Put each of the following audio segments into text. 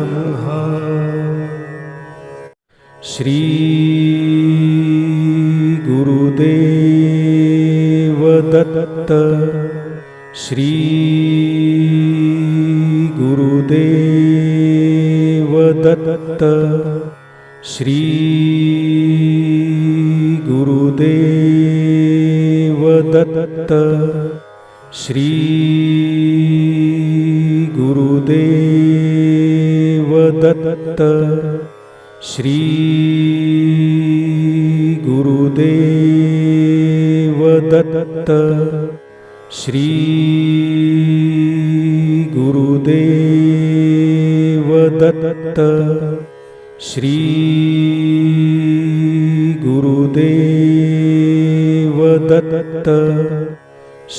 नमः। श्रीगुरुदेवदत्त श्रीगुरुदेवदत्त दत्त श्री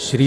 श्री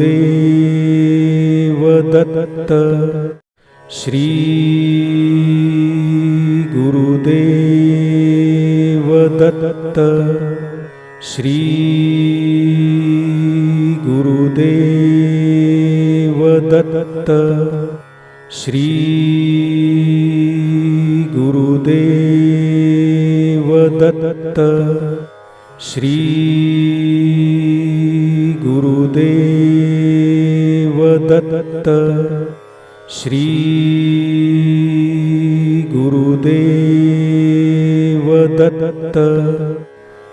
गुरुदेव दत्त श्री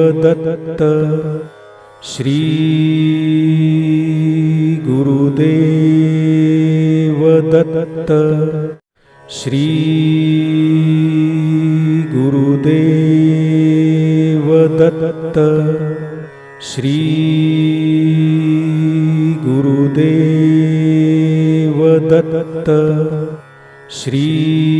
देवदत्त श्री गुरुदेवदत्त। श्री गुरुदेवदत्त। श्री गुरुदेवदत्त। श्री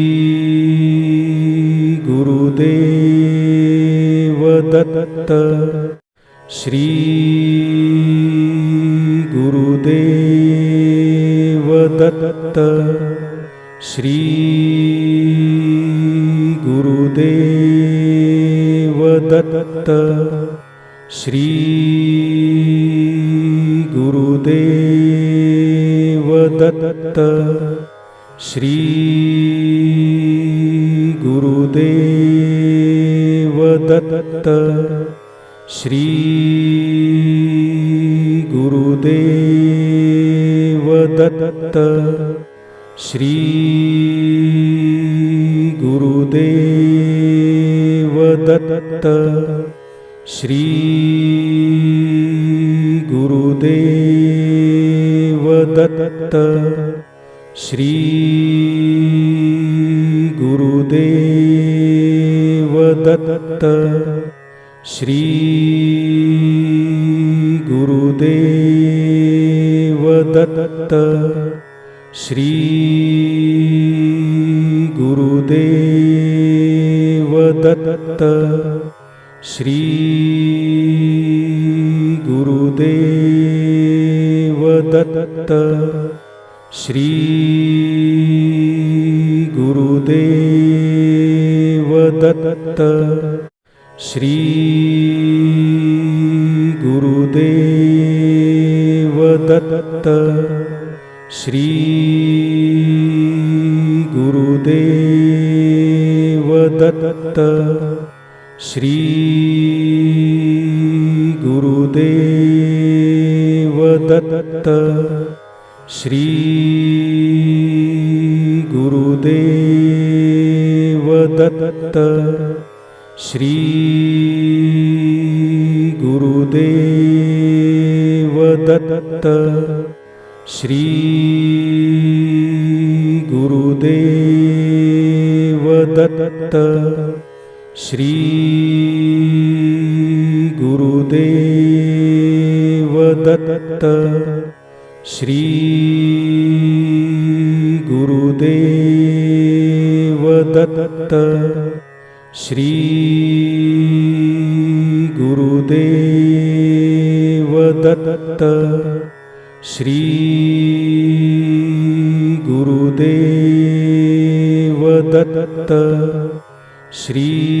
श्रीगुरुदेवदत्त श्री श्रीगुरुदेवदत्त श्रीगुरुदेवदत्त श्री देवदत्त श्री गुरुदेवदत्त। श्री गुरुदेवदत्त। गुरुदेवदत्त श्री गुरुदेवदत्त श्री श्री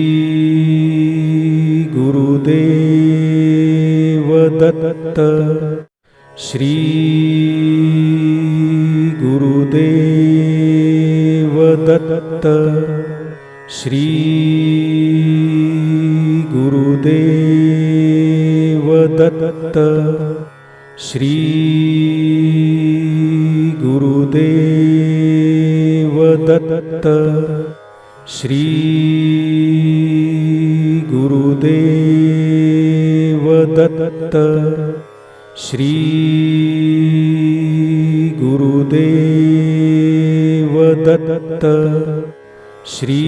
गुरुदेवदत्त श्री गुरुदेवदत्त श्री गुरुदेवदत्त श्री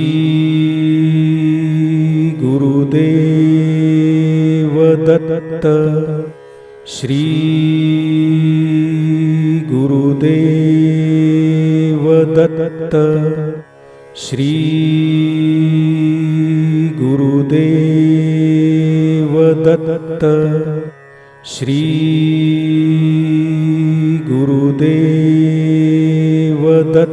गुरुदेवदत्त श्री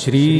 श्री